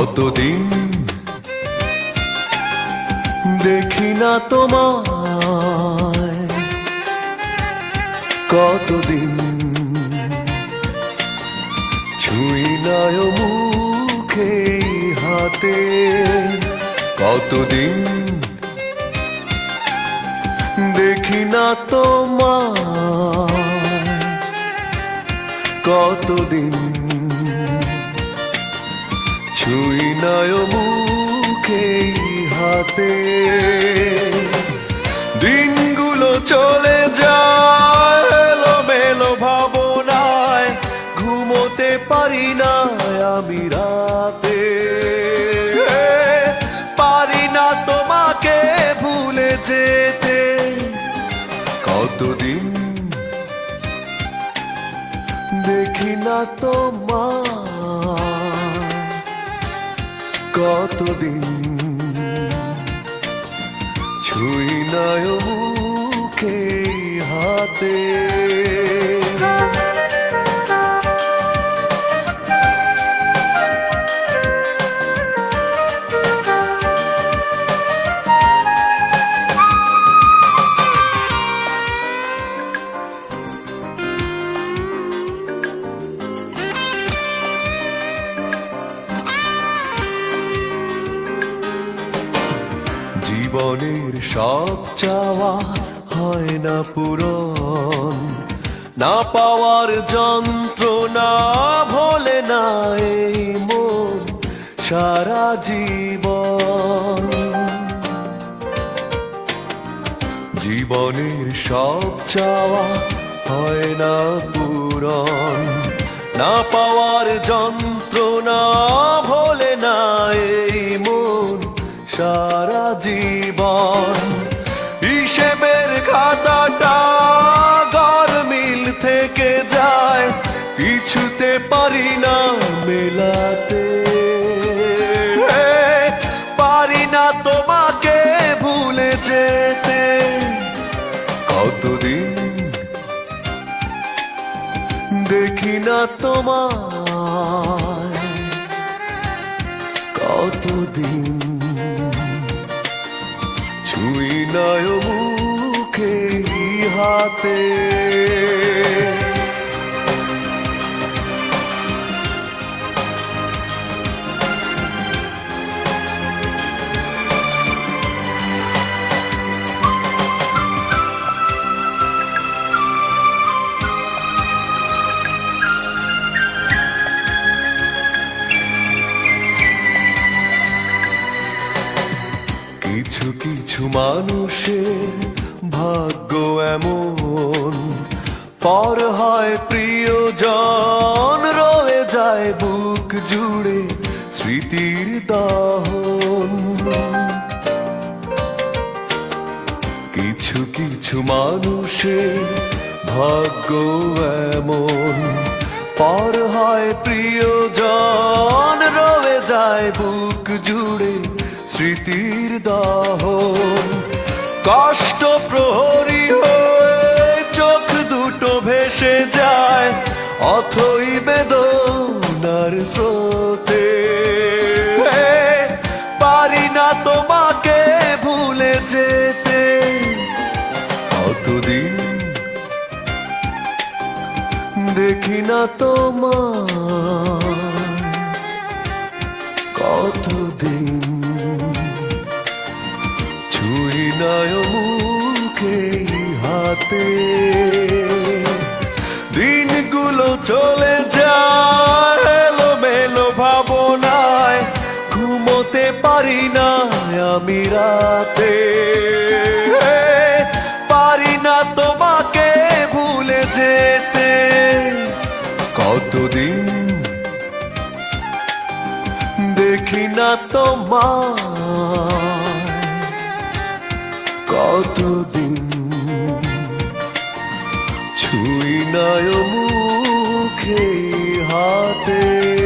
কতদিন? দেখি না তোমায়। কতদিন? ছুঁই নায় মুখে হাতে। কতদিন? দেখি না তোমায়। কতদিন? ছুঁই নায় মুখে হাতে। দিনগুলো চলে যায় মেলো ভাবনায়, ঘুমোতে পারি না আমি রাতে। পারি না তোমাকে ভুলে যেতে। কতদিন দেখি না তোমার কতদিন? ছুই নয় মুখে হাতে। জীবনের সব চাওয়া হয় না পূরণ। না পাওয়ার যন্ত্রণা ভোলে না এই মন, সারা জীবন। জীবনের সব চাওয়া হয় না পূরণ। না পাওয়ার যন্ত্রণা সারা জীবন। হিসেবের খাতাটা গরমিল থেকে যায়, কিছুতে পারি না মেলাতে। পারি না তোমাকে ভুলে যেতে। কতদিন দেখি না তোমায়। কতদিন ছুঁই নয় মুখে। হাতে কিছু কিছু মানুষের ভাগ্য এমন। পর হয় প্রিয়জন, রয়ে যায় বুক জুড়ে স্মৃতির দাহন। কিছু কিছু মানুষের ভাগ্য এমন। পর হয় প্রিয়জন কষ্ট প্রহরী হয়ে চোখ দুটো ভেসে যায়, অথই বেদনার স্রোতে। পারি না তোমাকে ভুলে যেতে। কতদিন? দেখি না তোমার। কতদিন? মুখে হাতে। দিনগুলো চলে যায় মেলো ভাবনায়। ঘুমোতে পারি না আমি রাতে। পারি না তোমাকে ভুলে যেতে। কতদিন? দেখি না তোমার কতদিন? ছুই নয় মুখে হাতে।